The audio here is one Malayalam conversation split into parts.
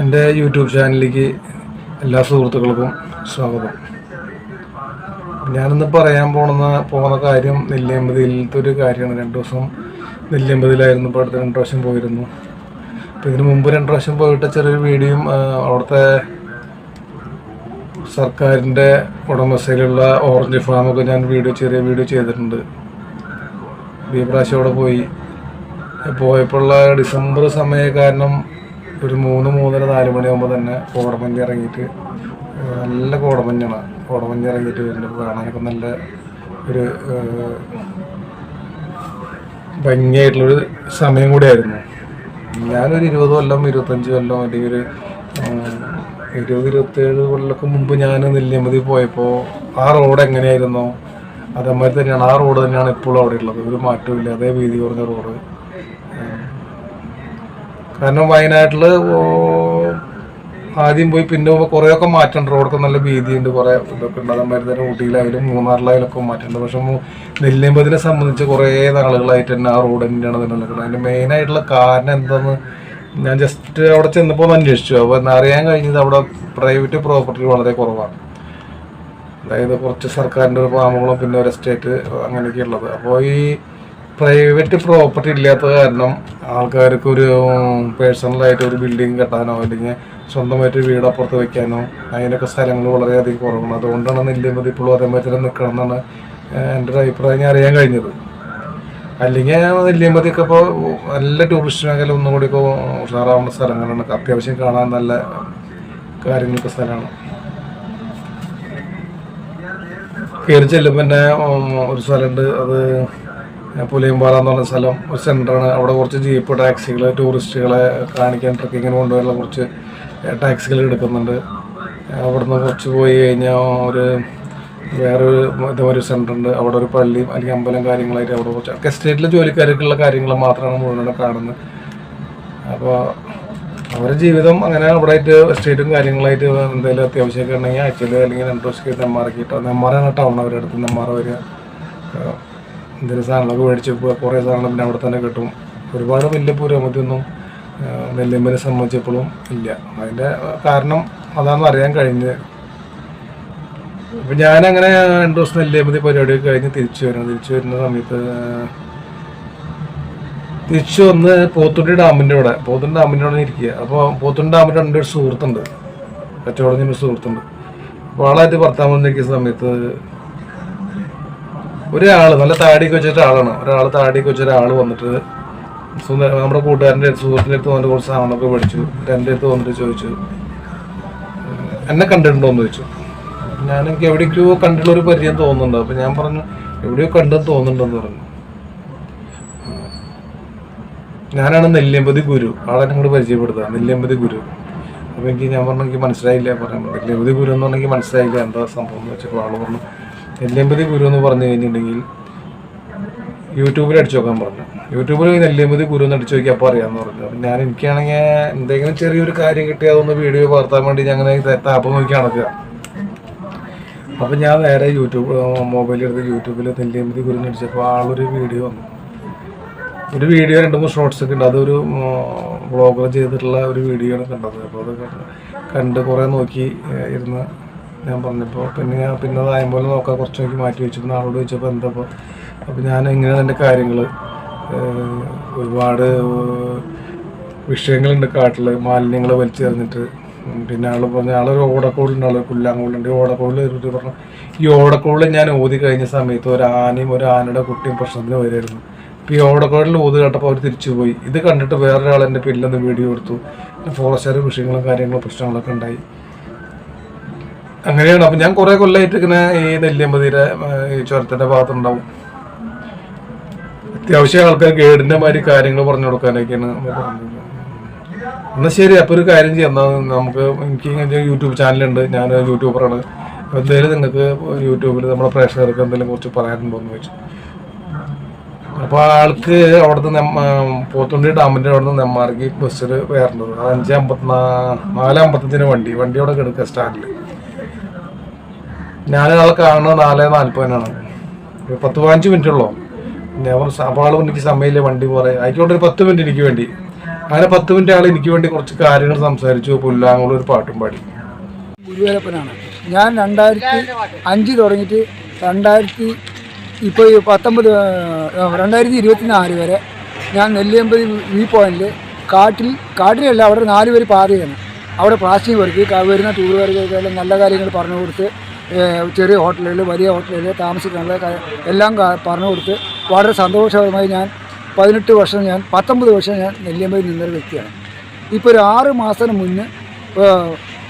എന്റെ യൂട്യൂബ് ചാനലിലേക്ക് എല്ലാ സുഹൃത്തുക്കൾക്കും സ്വാഗതം. ഞാനിന്ന് പറയാൻ പോണ പോകുന്ന കാര്യം നെല്ലിയമ്പതിയിലത്തെ ഒരു കാര്യമാണ്. രണ്ട് ദിവസം നെല്ലിയമ്പതിയിലായിരുന്നു ഇപ്പോൾ അടുത്ത രണ്ട് പ്രാവശ്യം പോയിരുന്നു. അപ്പോൾ ഇതിന് മുമ്പ് രണ്ട് പ്രാവശ്യം പോയിട്ട് ചെറിയൊരു വീഡിയോയും അവിടുത്തെ സർക്കാരിന്റെ ഉടമസ്ഥയിലുള്ള ഓറഞ്ച് ഫാമൊക്കെ ഞാൻ വീഡിയോ ചെറിയ വീഡിയോ ചെയ്തിട്ടുണ്ട്. ഈ പ്രാവശ്യം അവിടെ പോയി. പോയപ്പോഴുള്ള ഡിസംബർ സമയ കാരണം ഒരു മൂന്ന് മൂന്നര നാല് മണിയാകുമ്പോൾ തന്നെ കോടമഞ്ഞ് ഇറങ്ങിയിട്ട് നല്ല കോടമഞ്ഞാണ്. കോടമഞ്ഞ് ഇറങ്ങിയിട്ട് വരുന്നത് കാണാനൊക്കെ നല്ല ഒരു ഭംഗിയായിട്ടുള്ളൊരു സമയം കൂടിയായിരുന്നു. ഞാനൊരു ഇരുപത് കൊല്ലം ഇരുപത്തഞ്ച് കൊല്ലം അല്ലെങ്കിൽ ഒരു ഇരുപത് ഇരുപത്തേഴ് കൊല്ലമൊക്കെ മുമ്പ് ഞാൻ നെല്ലിയമതി പോയപ്പോൾ ആ റോഡ് എങ്ങനെയായിരുന്നോ? അതേമാതിരി തന്നെയാണ്. ആ റോഡ് തന്നെയാണ് ഇപ്പോഴും അവിടെ ഉള്ളത്. ഒരു മാറ്റവും ഇല്ല. അതേ വീതി കുറഞ്ഞ റോഡ്. കാരണം വയനാട്ടിൽ ആദ്യം പോയി പിന്നെ കുറേയൊക്കെ മാറ്റമുണ്ട് റോഡൊക്കെ നല്ല വീതിയുണ്ട് കുറേ തന്നെ ഊട്ടിയിലായാലും മൂന്നാറിലായാലും ഒക്കെ മാറ്റമുണ്ട് പക്ഷെ നെല്ലിയമ്പതിനെ സംബന്ധിച്ച് കുറേ നാളുകളായിട്ട് തന്നെ ആ റോഡ് തന്നെയാണ് നിലനിൽക്കുന്നത്. അതിന്റെ മെയിനായിട്ടുള്ള കാരണം എന്താണെന്ന് ഞാൻ ജസ്റ്റ് അവിടെ ചെന്നപ്പോൾ അന്വേഷിച്ചു. അപ്പോൾ അറിയാൻ കഴിഞ്ഞത് അവിടെ പ്രൈവറ്റ് പ്രോപ്പർട്ടി വളരെ കുറവാണ്. അതായത് കുറച്ച് സർക്കാരിന്റെ ഒരു ഫാമുകളും പിന്നെ ഒരു എസ്റ്റേറ്റ് അങ്ങനെയൊക്കെ ഉള്ളത്. അപ്പോൾ ഈ പ്രൈവറ്റ് പ്രോപ്പർട്ടി ഇല്ലാത്ത കാരണം ആൾക്കാർക്ക് ഒരു പേഴ്സണലായിട്ട് ഒരു ബിൽഡിംഗ് കെട്ടാനോ അല്ലെങ്കിൽ സ്വന്തമായിട്ട് വീട് അപ്പുറത്ത് വെക്കാനോ അതിനൊക്കെ സ്ഥലങ്ങൾ വളരെയധികം കുറവാണ്. അതുകൊണ്ടാണ് നെല്ലിമതി ഇപ്പോഴും അതേമാതിരി നിൽക്കണം എന്നാണ് എന്റെ ഒരു അഭിപ്രായം ഞാൻ അറിയാൻ കഴിഞ്ഞത്. അല്ലെങ്കിൽ നെല്ലിയമ്പതിയൊക്കെ ഇപ്പോൾ നല്ല ടൂറിസ്റ്റ് മേഖല ഒന്നുകൂടി ഇപ്പോൾ ഉഷാറാവുന്ന സ്ഥലങ്ങളാണ്. അത്യാവശ്യം കാണാൻ നല്ല കാര്യങ്ങളൊക്കെ സ്ഥലമാണ്. കയറി ചെല്ലുമ്പോൾ തന്നെ ഒരു സ്ഥലമുണ്ട്. അത് പുലിയമ്പാറ എന്ന് പറഞ്ഞ സ്ഥലം ഒരു സെന്ററാണ് അവിടെ കുറച്ച് ജീപ്പ് ടാക്സികൾ ടൂറിസ്റ്റുകളെ കാണിക്കാൻ ട്രക്കിങ്ങിന് കൊണ്ടുപോയുള്ള കുറച്ച് ടാക്സികൾ എടുക്കുന്നുണ്ട്. അവിടുന്ന് കുറച്ച് പോയി കഴിഞ്ഞാൽ ഒരു വേറൊരു ഇതുമാതിരി സെന്റർ ഉണ്ട്. അവിടെ ഒരു പള്ളിയും അല്ലെങ്കിൽ അമ്പലം കാര്യങ്ങളായിട്ട് അവിടെ കുറച്ച് എസ്റ്റേറ്റിലെ ജോലിക്കാർക്കുള്ള കാര്യങ്ങൾ മാത്രമാണ് മുഴുവൻ കാണുന്നത്. അപ്പോൾ അവരുടെ ജീവിതം അങ്ങനെ അവിടെ ആയിട്ട് എസ്റ്റേറ്റും കാര്യങ്ങളായിട്ട് എന്തെങ്കിലും അത്യാവശ്യമൊക്കെ ഉണ്ടെങ്കിൽ ആഴ്ചയിൽ അല്ലെങ്കിൽ രണ്ട് ദിവസം നെമ്മാറക്കിട്ടോ നെമ്മാറാണ് ടൗൺ അവരുടെ അടുത്ത് നെമ്മാറ വരിക. എന്തെങ്കിലും സാധനങ്ങളൊക്കെ മേടിച്ച് കുറേ സാധനം പിന്നെ അവിടെ തന്നെ കിട്ടും. ഒരുപാട് വലിയ പുരോഗതിയൊന്നും ഏഹ് നെല്ലിമ്പനെ സംബന്ധിച്ചപ്പോഴും ഇല്ല. അതിന്റെ കാരണം അതാണെന്ന് അറിയാൻ കഴിഞ്ഞത് അപ്പം ഞാനങ്ങനെ രണ്ട് ദിവസം നെല്ലിമ്പതി പരിപാടിയൊക്കെ കഴിഞ്ഞ് തിരിച്ചു വരണം തിരിച്ചു വരുന്ന സമയത്ത് തിരിച്ചു വന്ന് പോത്തുണ്ടി ഡാമിന്റെ അവിടെ. പോത്തുണ്ടി ഡാമിന്റെ അവിടെ ഇരിക്കുക. അപ്പോൾ പോത്തുണ്ടി ഡാമിന്റെ എന്റെ ഒരു സുഹൃത്തുണ്ട്. കച്ചവടം ഒരു സുഹൃത്തുണ്ട്. അപ്പോൾ ആളായിട്ട് ഭർത്താവ് വന്നിരിക്കുന്ന സമയത്ത് ഒരാൾ നല്ല താടിയൊക്കെ വെച്ചിട്ട് ആളാണ്. ഒരാൾ താടിയൊക്കെ വെച്ച ഒരാൾ വന്നിട്ട് നമ്മുടെ കൂട്ടുകാരന്റെ അടുത്ത് സുഹൃത്തിന്റെ അടുത്ത് വന്നിട്ട് കുറച്ച് സാധനമൊക്കെ മേടിച്ചു. എന്റെ അടുത്ത് വന്നിട്ട് ചോദിച്ചു. എന്നെ കണ്ടിട്ടുണ്ടോ എന്ന് ചോദിച്ചു. ഞാൻ എനിക്ക് എവിടേക്കോ കണ്ടിട്ടുള്ള ഒരു പരിചയം തോന്നുന്നുണ്ട്. അപ്പം ഞാൻ പറഞ്ഞു എവിടെയോ കണ്ടെന്ന് തോന്നുന്നുണ്ടെന്ന് പറഞ്ഞു. ഞാനാണ് നെല്ലിയമ്പതി ഗുരു. ആളെ ഞങ്ങൾ പരിചയപ്പെടുത്തുക. നെല്ലിയമ്പതി ഗുരു. അപ്പോൾ എനിക്ക് ഞാൻ പറഞ്ഞു എനിക്ക് മനസ്സിലായില്ല. പറയാൻ നെല്ലിയമ്പതി ഗുരു എന്ന് പറഞ്ഞെങ്കിൽ മനസ്സിലായില്ല. എന്താ സംഭവം? എന്ന് വെച്ചപ്പോൾ ആൾ പറഞ്ഞു നെല്ലിയമ്പതി ഗുരു എന്ന് പറഞ്ഞു കഴിഞ്ഞിട്ടുണ്ടെങ്കിൽ യൂട്യൂബിൽ അടിച്ചു നോക്കാൻ പറഞ്ഞു. യൂട്യൂബിൽ നെല്ലിയമ്പതി ഗുരു എന്ന് അടിച്ചു നോക്കിയപ്പോൾ അറിയാമെന്ന് പറഞ്ഞു. ഞാൻ എനിക്കാണെങ്കിൽ എന്തെങ്കിലും ചെറിയൊരു കാര്യം കിട്ടിയാൽ അതൊന്ന് വീഡിയോ പകർത്താൻ വേണ്ടി ഞാൻ അങ്ങനെ താപ്പ് നോക്കി നടക്കുക. അപ്പം ഞാൻ നേരെ യൂട്യൂബ് മൊബൈലിൽ എടുത്ത് യൂട്യൂബിൽ നെല്ലിയമ്പതി ഗുരു എന്ന് അടിച്ചപ്പോൾ ആളൊരു വീഡിയോ വന്നു. ഒരു വീഡിയോ രണ്ട് മൂന്ന് ഷോർട്സ് ഒക്കെ ഉണ്ട്. അതൊരു ബ്ലോഗർ ചെയ്തിട്ടുള്ള ഒരു വീഡിയോ ആണ് കണ്ടത്. അപ്പോൾ അത് കണ്ട് കുറേ നോക്കി ഇരുന്ന് ഞാൻ പറഞ്ഞപ്പോൾ പിന്നെ ഞാൻ പിന്നെ അതായം പോലെ നോക്കാൻ കുറച്ച് നോക്കി മാറ്റി വെച്ചു പിന്നെ ആളോട് ചോദിച്ചപ്പോൾ എന്തപ്പോൾ അപ്പോൾ ഞാൻ ഇങ്ങനെ എന്റെ കാര്യങ്ങൾ ഒരുപാട് വിഷയങ്ങളുണ്ട് കാട്ടിൽ മാലിന്യങ്ങൾ വലിച്ചെറിഞ്ഞിട്ട്. പിന്നെ ആൾ പറഞ്ഞ ആളൊരു ഓടക്കോളുണ്ട് ആൾ പുല്ലാങ്കോളുണ്ട് ഈ ഓടക്കോളിൽ ഒരു പറഞ്ഞു ഈ ഓടക്കോളിൽ ഞാൻ ഓതി കഴിഞ്ഞ സമയത്ത് ഒരു ആനയും ഒരു ആനയുടെ കുട്ടിയും പ്രശ്നത്തിന് വരുമായിരുന്നു അപ്പോൾ ഈ ഓടക്കോളിൽ ഊത് കേട്ടപ്പോൾ അവർ തിരിച്ചു പോയി. ഇത് കണ്ടിട്ട് വേറൊരാൾ എന്റെ പിന്നിലൊന്ന് വീഡിയോ എടുത്തു. ഫോറസ്റ്റുകാർ വിഷയങ്ങളും കാര്യങ്ങളും പ്രശ്നങ്ങളൊക്കെ ഉണ്ടായി. അങ്ങനെയാണ്. അപ്പം ഞാൻ കുറേ കൊല്ലായിട്ട് ഇങ്ങനെ ഈ നെല്ലിയമ്പതിയുടെ ഈ ചുരത്തിന്റെ ഭാഗത്തുണ്ടാവും. അത്യാവശ്യം ആൾക്കാർ ഗൈഡിന്റെ മാതിരി കാര്യങ്ങൾ പറഞ്ഞു കൊടുക്കാനൊക്കെയാണ് എന്നാൽ ശരി അപ്പോൾ ഒരു കാര്യം ചെയ്യാം. നമുക്ക് എനിക്ക് യൂട്യൂബ് ചാനലുണ്ട്. ഞാൻ യൂട്യൂബറാണ്. എന്തായാലും നിങ്ങൾക്ക് യൂട്യൂബിൽ നമ്മുടെ പ്രേക്ഷകർക്ക് എന്തെങ്കിലും കുറച്ച് പറയാനുണ്ടോ എന്ന് ചോദിച്ചു. അപ്പോൾ ആൾക്ക് അവിടുന്ന് നെമ്മ പോത്തുണ്ടി ഡാമിന്റെ അവിടുന്ന് നെമ്മാർക്ക് ബസ്സിൽ കയറേണ്ടത്. അഞ്ച് അമ്പത്തിനാ നാല് അമ്പത്തഞ്ചിന് വണ്ടി. വണ്ടി അവിടെ കിടക്കുക സ്റ്റാൻഡിൽ ഞാൻ ഒരാളെ കാണുന്നത് നാല് നാൽപ്പതിനാണ് പത്ത് പതിനഞ്ച് മിനിറ്റ് ഉള്ളൂ ഞാൻ പറഞ്ഞു അപ്പോൾ ആൾ എനിക്ക് സമയമില്ല വണ്ടി പോരെ ആയിക്കോട്ടെ ഒരു പത്ത് മിനിറ്റ് എനിക്ക് വേണ്ടി. അങ്ങനെ പത്ത് മിനിറ്റ് ആൾ എനിക്ക് വേണ്ടി കുറച്ച് കാര്യങ്ങൾ സംസാരിച്ചു പുല്ലാങ്കുളം ഒരു പാട്ടും പാടി. ഗുരുവരപ്പനാണ് ഞാൻ രണ്ടായിരത്തി അഞ്ച് തുടങ്ങിയിട്ട് രണ്ടായിരത്തി ഇപ്പോൾ ഈ പത്തൊമ്പത് രണ്ടായിരത്തി ഇരുപത്തി നാല് വരെ ഞാൻ നെല്ലിയമ്പതി വി പോയിന്റിൽ കാട്ടിൽ കാട്ടിലല്ല അവിടെ നാല് പേര് പാതയാണ്. അവിടെ പ്ലാസ്റ്റിക് വർക്ക് വരുന്ന വരുന്ന വർക്ക് നല്ല കാര്യങ്ങൾ പറഞ്ഞു കൊടുത്ത് ചെറിയ ഹോട്ടലുകൾ വലിയ ഹോട്ടലുകൾ താമസിക്കാനുള്ള എല്ലാം പറഞ്ഞു കൊടുത്ത് വളരെ സന്തോഷകരമായി ഞാൻ പതിനെട്ട് വർഷം ഞാൻ പത്തൊമ്പത് വർഷം ഞാൻ നെല്ലിയമ്പതി നിന്നൊരു വ്യക്തിയാണ്. ഇപ്പോൾ ഒരു ആറ് മാസത്തിന് മുന്നേ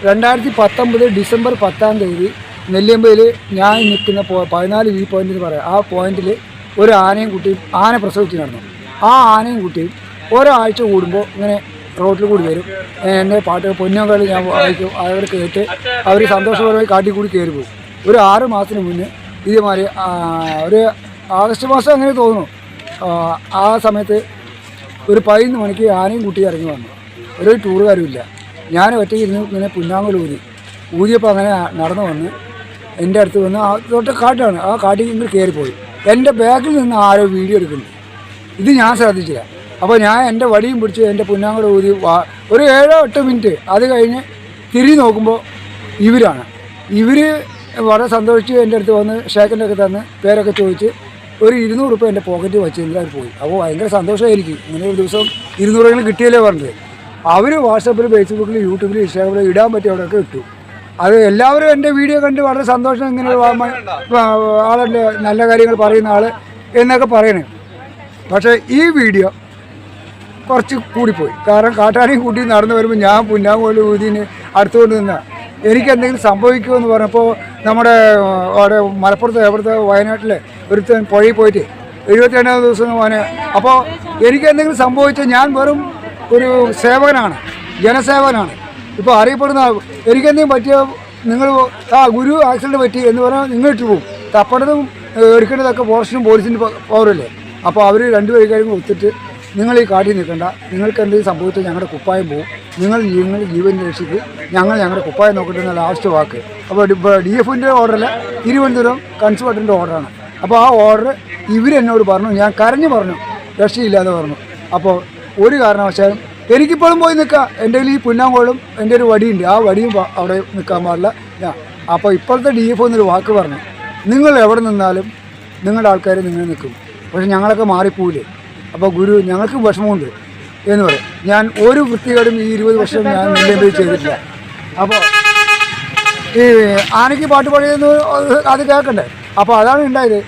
രണ്ടായിരത്തി പത്തൊമ്പത് ഡിസംബർ പത്താം തീയതി നെല്ലിയമ്പയിൽ ഞാൻ നിൽക്കുന്ന പതിനാല് വി പോയിന്റ് എന്ന് പറയാം. ആ പോയിന്റിൽ ഒരു ആനയും കുട്ടിയും ആന പ്രസവിച്ച് നടന്നു. ആ ആനയും കുട്ടിയും ഒരാഴ്ച കൂടുമ്പോൾ ഇങ്ങനെ റോഡിൽ കൂടി വരും. എന്റെ പാട്ട് പൊന്നോക്കാളി ഞാൻ വായിക്കും. അവർ കേട്ട് അവർ സന്തോഷപരമായി കാട്ടിൽ കൂടി കയറി പോകും. ഒരു ആറ് മാസത്തിന് മുന്നേ ഇതേമാതിരി ഒരു ആഗസ്റ്റ് മാസം അങ്ങനെ തോന്നുന്നു. ആ, സമയത്ത് ഒരു പതിനൊന്ന് മണിക്ക് ആനയും കുട്ടി ഇറങ്ങി വന്നു. ഒരു ടൂറുകാരും ഇല്ല. ഞാൻ ഒറ്റയ്ക്ക് ഇരുന്ന് ഇങ്ങനെ പുന്നാങ്കൽ ഊരി ഊരിയപ്പോൾ അങ്ങനെ നടന്നു വന്ന് എന്റെ അടുത്ത് വന്ന് ആ തൊട്ട് കാട്ടാണ്. ആ കാട്ടിൽ ഇങ്ങനെ കയറിപ്പോയി. എന്റെ ബാഗിൽ നിന്ന് ആരോ വീഡിയോ എടുക്കുന്നു ഇത് ഞാൻ ശ്രദ്ധിച്ചില്ല. അപ്പോൾ ഞാൻ എന്റെ വടിയും പിടിച്ച് എന്റെ പുന്നാങ്കൽ ഊതി വാ- ഒരു ഏഴോ എട്ടോ മിനിറ്റ് അത് കഴിഞ്ഞ് തിരി നോക്കുമ്പോൾ ഇവരാണ്. ഇവർ വളരെ സന്തോഷിച്ച് എന്റെ അടുത്ത് വന്ന് ഷേക്കന്റെ ഒക്കെ തന്ന് പേരൊക്കെ ചോദിച്ച് ഒരു ഇരുന്നൂറ് രൂപ എന്റെ പോക്കറ്റിൽ വെച്ചെങ്കിൽ അവർ പോയി. അപ്പോൾ ഭയങ്കര സന്തോഷമായിരിക്കും ഇങ്ങനെ ഒരു ദിവസം ഇരുന്നൂറെങ്കിലും കിട്ടിയല്ലേ പറഞ്ഞത്. അവർ വാട്സപ്പിൽ ഫേസ്ബുക്കിൽ യൂട്യൂബിൽ ഇൻസ്റ്റാഗ്രാമിൽ ഇടാൻ പറ്റിയ അവിടെയൊക്കെ കിട്ടും അത് എല്ലാവരും എന്റെ വീഡിയോ കണ്ട് വളരെ സന്തോഷം ഇങ്ങനെ ആളല്ലേ നല്ല കാര്യങ്ങൾ പറയുന്ന ആൾ എന്നൊക്കെ പറയണേ. പക്ഷേ ഈ വീഡിയോ കുറച്ച് കൂടിപ്പോയി. കാരണം കാട്ടാനി കൂട്ടി നടന്നു വരുമ്പോൾ ഞാൻ പുന്നാങ്കോൽ ഊതിന് അടുത്തുകൊണ്ട് നിന്ന. എനിക്ക് എന്തെങ്കിലും സംഭവിക്കുമെന്ന് പറഞ്ഞപ്പോൾ നമ്മുടെ അവിടെ മലപ്പുറത്ത് എവിടുത്തെ വയനാട്ടിലെ ഒരുത്തൻ പുഴയിൽ പോയിട്ട് എഴുപത്തി രണ്ടാമത് ദിവസം മോനെ അപ്പോൾ എനിക്ക് എന്തെങ്കിലും സംഭവിച്ചാൽ ഞാൻ വെറും ഒരു സേവകനാണ് ജനസേവകനാണ്. ഇപ്പോൾ അറിയപ്പെടുന്ന. എനിക്കെന്തെങ്കിലും പറ്റിയ നിങ്ങൾ ആ ഗുരു ആക്സിഡന്റ് പറ്റി എന്ന് പറഞ്ഞാൽ നിങ്ങൾ ഇട്ട് പോകും തപ്പണതും എടുക്കേണ്ടതൊക്കെ ഫോറസ്റ്റിനും പോലീസിന്റെ പവറല്ലേ? അപ്പോൾ അവർ രണ്ടുപേരും ഒത്തിട്ട് നിങ്ങൾ ഈ കാട്ടിൽ നിൽക്കണ്ട. നിങ്ങൾക്ക് എന്തെങ്കിലും സംഭവിച്ചാൽ ഞങ്ങളുടെ കുപ്പായം പോകും നിങ്ങൾ നിങ്ങൾ ജീവൻ രക്ഷിക്കും. ഞങ്ങൾ ഞങ്ങളുടെ കുപ്പായം നോക്കട്ടെ എന്നുള്ള ലാസ്റ്റ് വാക്ക്. അപ്പോൾ ഡി എഫിന്റെ ഓർഡറല്ല? തിരുവനന്തപുരം കൺസുലേറ്റിന്റെ ഓർഡറാണ്. അപ്പോൾ ആ ഓർഡർ ഇവരെന്നോട് പറഞ്ഞു. ഞാൻ കരഞ്ഞു പറഞ്ഞു. രക്ഷയില്ലാതെ പറഞ്ഞു. അപ്പോൾ ഒരു കാരണവശാലും എനിക്കിപ്പോഴും പോയി നിൽക്കാം എന്റെ കയ്യിൽ ഈ പുന്നാങ്കോളും എന്റെ ഒരു വടിയുണ്ട്. ആ വടിയും അവിടെ നിൽക്കാൻ പാടില്ല. അപ്പോൾ ഇപ്പോഴത്തെ ഡി എഫ് എന്നൊരു വാക്ക് പറഞ്ഞു. നിങ്ങൾ എവിടെ നിന്നാലും നിങ്ങളുടെ ആൾക്കാർ നിങ്ങൾ നിൽക്കും. പക്ഷെ ഞങ്ങളൊക്കെ മാറിപ്പോവില്ലേ? അപ്പോൾ ഗുരു ഞങ്ങൾക്ക് വിഷമമുണ്ട് എന്ന് പറയും. ഞാൻ ഒരു വൃത്തികേടും ഈ ഇരുപത് വർഷം ഞാൻ നെല്ലേമ്പതി ചെയ്തിട്ടില്ല. അപ്പോൾ ഈ ആനയ്ക്ക് പാട്ട് പാടിയെന്ന് അത് കേൾക്കണ്ടേ? അപ്പോൾ അതാണ് ഉണ്ടായത്.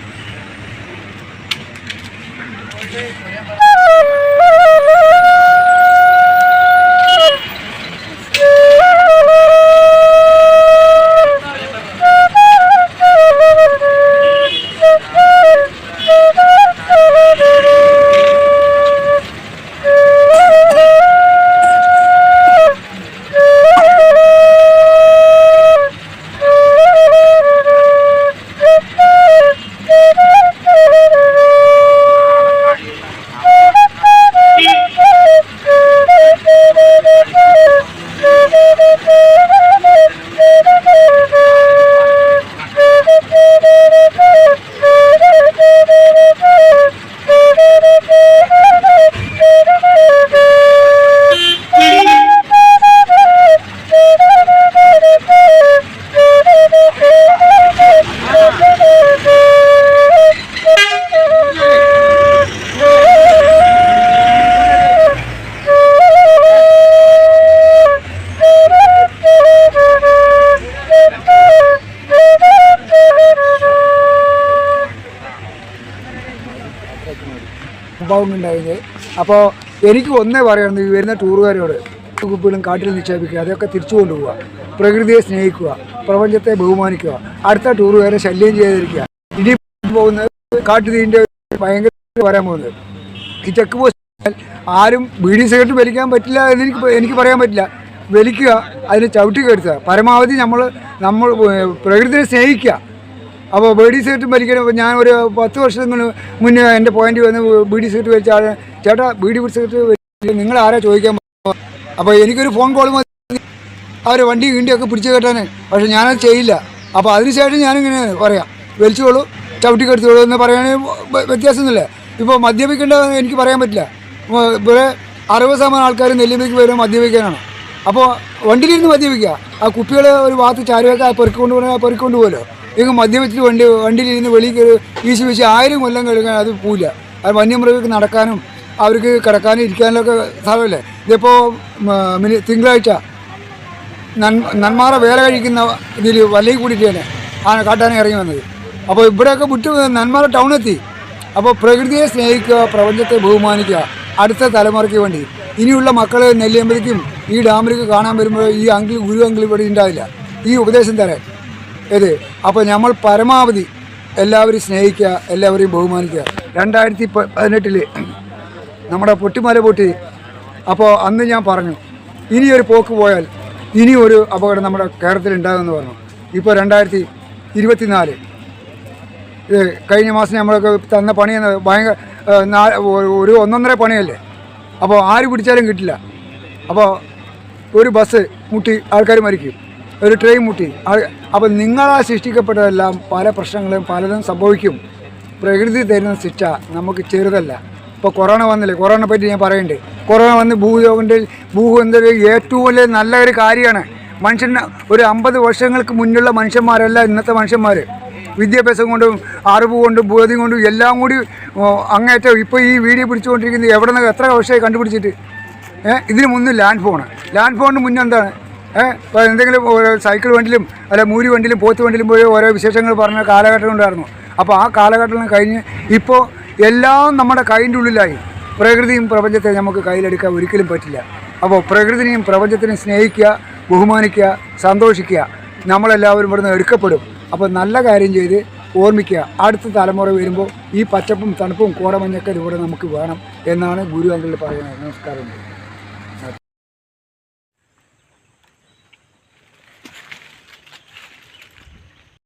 സംഭവം ഉണ്ടായത് അപ്പോൾ എനിക്ക് ഒന്നേ പറയാനുണ്ട് ഈ വരുന്ന ടൂറുകാരോട് കുപ്പികളും കാട്ടിൽ നിക്ഷേപിക്കുക അതൊക്കെ തിരിച്ചു കൊണ്ടുപോവുക പ്രകൃതിയെ സ്നേഹിക്കുക പ്രപഞ്ചത്തെ ബഹുമാനിക്കുക അടുത്ത ടൂറുകാരെ ശല്യം ചെയ്തിരിക്കുക ഇനി പോകുന്നത് കാട്ടുതീന്റെ ഭയങ്കര വരാൻ പോകുന്നത്. ഈ ചെക്ക് പോസ്റ്റ് ആരും ബീഡി സിഗരറ്റ് വലിക്കാൻ പറ്റില്ല എന്ന് എനിക്ക് പറയാൻ പറ്റില്ല. വലിക്കുക അതിന് ചവിട്ടി കെടുത്തുക പരമാവധി നമ്മൾ നമ്മൾ പ്രകൃതിയെ സ്നേഹിക്കുക. അപ്പോൾ ബീഡി സിഗരറ്റ് വലിക്കണം ഞാൻ ഒരു പത്ത് വർഷത്തിന് മുന്നേ എന്റെ പോയിന്റ് വന്ന് ബീഡി സിഗരറ്റ് വലിച്ച ആൾ ചേട്ടാ ബീഡി സീറ്റ് നിങ്ങൾ ആരാ ചോദിക്കാൻ പോകുന്നത്?" അപ്പോൾ എനിക്കൊരു ഫോൺ കോൾ മതി. അവർ വണ്ടി വീണ്ടിയൊക്കെ പിടിച്ചു കെട്ടാൻ പക്ഷെ ഞാനത് ചെയ്യില്ല. അപ്പോൾ അതിനുശേഷം ഞാനിങ്ങനെ പറയാം. വലിച്ചോളൂ ചവിട്ടി കെടുത്തോളൂ എന്ന് പറയുകയാണെങ്കിൽ വ്യത്യാസമൊന്നുമില്ല. ഇപ്പോൾ മദ്യപിക്കേണ്ട എനിക്ക് പറയാൻ പറ്റില്ല. ഇവിടെ അറുപത് ശതമാനം ആൾക്കാർ നെല്ലിമേക്ക് വരുമ്പോൾ മദ്യപിക്കാനാണ്. അപ്പോൾ വണ്ടിയിലിരുന്ന് മദ്യപിക്കുക. ആ കുപ്പികൾ ഒരു ഭാഗത്ത് ചാരുവൊക്കെ പെറുക്കൊണ്ട് പെറുക്കൊണ്ട് പോകുമല്ലോ ഇങ്ങ് മദ്യപിച്ചിട്ട് വണ്ടി വണ്ടിയിലിരുന്ന് വെളിയിൽ കയറി വീശി വീശി ആയിരം കൊല്ലം കഴുകാൻ അത് പോവില്ല. അത് വന്യമൃഗങ്ങൾക്ക് നടക്കാനും അവർക്ക് കിടക്കാനും ഇരിക്കാനൊക്കെ സ്ഥലമല്ലേ ഇതിപ്പോൾ തിങ്കളാഴ്ച നന് നന്മാറ വേല കഴിക്കുന്ന ഇതിൽ വല്ലയിൽ കൂടിയിട്ടാണ് ആണ് കാട്ടാനെ ഇറങ്ങി വന്നത്. അപ്പോൾ ഇവിടെയൊക്കെ വിട്ട് നന്മാറ ടൗണെത്തി അപ്പോൾ പ്രകൃതിയെ സ്നേഹിക്കുക പ്രപഞ്ചത്തെ ബഹുമാനിക്കുക അടുത്ത തലമുറയ്ക്ക് വേണ്ടി. ഇനിയുള്ള മക്കൾ നെല്ലിയമ്പതിക്കും ഈ ഡാമിലേക്ക് കാണാൻ വരുമ്പോൾ ഈ അങ്കിൾ ഗുരു അങ്കിൾ ഇവിടെ ഉണ്ടാവില്ല. ഈ ഉപദേശം തരാൻ. ഏത് അപ്പോൾ നമ്മൾ പരമാവധി എല്ലാവരും സ്നേഹിക്കുക എല്ലാവരെയും ബഹുമാനിക്കുക. രണ്ടായിരത്തി പതിനെട്ടിൽ നമ്മുടെ പൊട്ടിമല പൊട്ടി. അപ്പോൾ അന്ന് ഞാൻ പറഞ്ഞു ഇനിയൊരു പോക്ക് പോയാൽ ഇനിയൊരു അപകടം നമ്മുടെ കേരളത്തിൽ ഉണ്ടാകുമെന്ന് പറഞ്ഞു. ഇപ്പോൾ രണ്ടായിരത്തി ഇരുപത്തിനാല്. ഇത് കഴിഞ്ഞ മാസം നമ്മളൊക്കെ തന്ന പണി എന്ന് ഭയങ്കര ഒരു ഒന്നൊന്നര പണിയല്ലേ? അപ്പോൾ ആര് പിടിച്ചാലും കിട്ടില്ല. അപ്പോൾ ഒരു ബസ് മുട്ടി ആൾക്കാർ മരിക്കും. ഒരു ട്രെയിൻ മുട്ടി. അപ്പം അപ്പോൾ നിങ്ങളാ സൃഷ്ടിക്കപ്പെട്ടതെല്ലാം പല പ്രശ്നങ്ങളും പലതും സംഭവിക്കും. പ്രകൃതി തരുന്ന ശിക്ഷ നമുക്ക് ചെറുതല്ല. ഇപ്പോൾ കൊറോണ വന്നില്ലേ? കൊറോണ പറ്റി ഞാൻ പറയണ്ടേ. കൊറോണ വന്ന് ഭൂയോഗന്റെ ഭൂഗന്ധ ഏറ്റവും വലിയ നല്ല ഒരു കാര്യമാണ്. മനുഷ്യന് ഒരു അമ്പത് വർഷങ്ങൾക്ക് മുന്നുള്ള മനുഷ്യന്മാരല്ല ഇന്നത്തെ മനുഷ്യന്മാർ വിദ്യാഭ്യാസം കൊണ്ടും അറിവ് കൊണ്ടും ബോധ്യം കൊണ്ടും എല്ലാം കൂടി അങ്ങേറ്റം ഇപ്പോൾ ഈ വീഡിയോ പിടിച്ചുകൊണ്ടിരിക്കുന്നത് എവിടെ നിന്ന് എത്ര വർഷമായി കണ്ടുപിടിച്ചിട്ട്. ഇതിന് മുന്നേ ലാൻഡ് ഫോണ്. ലാൻഡ് ഫോണിന് മുന്നേ എന്താണ്? ഇപ്പോൾ എന്തെങ്കിലും സൈക്കിൾ വണ്ടിയിലും അല്ല മൂരി വണ്ടിയിലും പോത്ത് വണ്ടിയിലും പോയി ഓരോ വിശേഷങ്ങൾ പറഞ്ഞ കാലഘട്ടം ഉണ്ടായിരുന്നു. അപ്പോൾ ആ കാലഘട്ടം കഴിഞ്ഞ് ഇപ്പോൾ എല്ലാം നമ്മുടെ കൈന്റെ ഉള്ളിലായി. പ്രകൃതിയും പ്രപഞ്ചത്തെ നമുക്ക് കയ്യിലെടുക്കാൻ ഒരിക്കലും പറ്റില്ല. അപ്പോൾ പ്രകൃതിനെയും പ്രപഞ്ചത്തിനെയും സ്നേഹിക്കുക ബഹുമാനിക്കുക സന്തോഷിക്കുക നമ്മളെല്ലാവരും ഇവിടുന്ന് എടുക്കപ്പെടും. അപ്പോൾ നല്ല കാര്യം ചെയ്ത് ഓർമ്മിക്കുക. അടുത്ത തലമുറ വരുമ്പോൾ ഈ പച്ചപ്പും തണുപ്പും കോടമഞ്ഞൊക്കെ ഇവിടെ നമുക്ക് വേണം എന്നാണ് ഗുരു അങ്കിൾ പറയുന്നത്. നമസ്കാരം.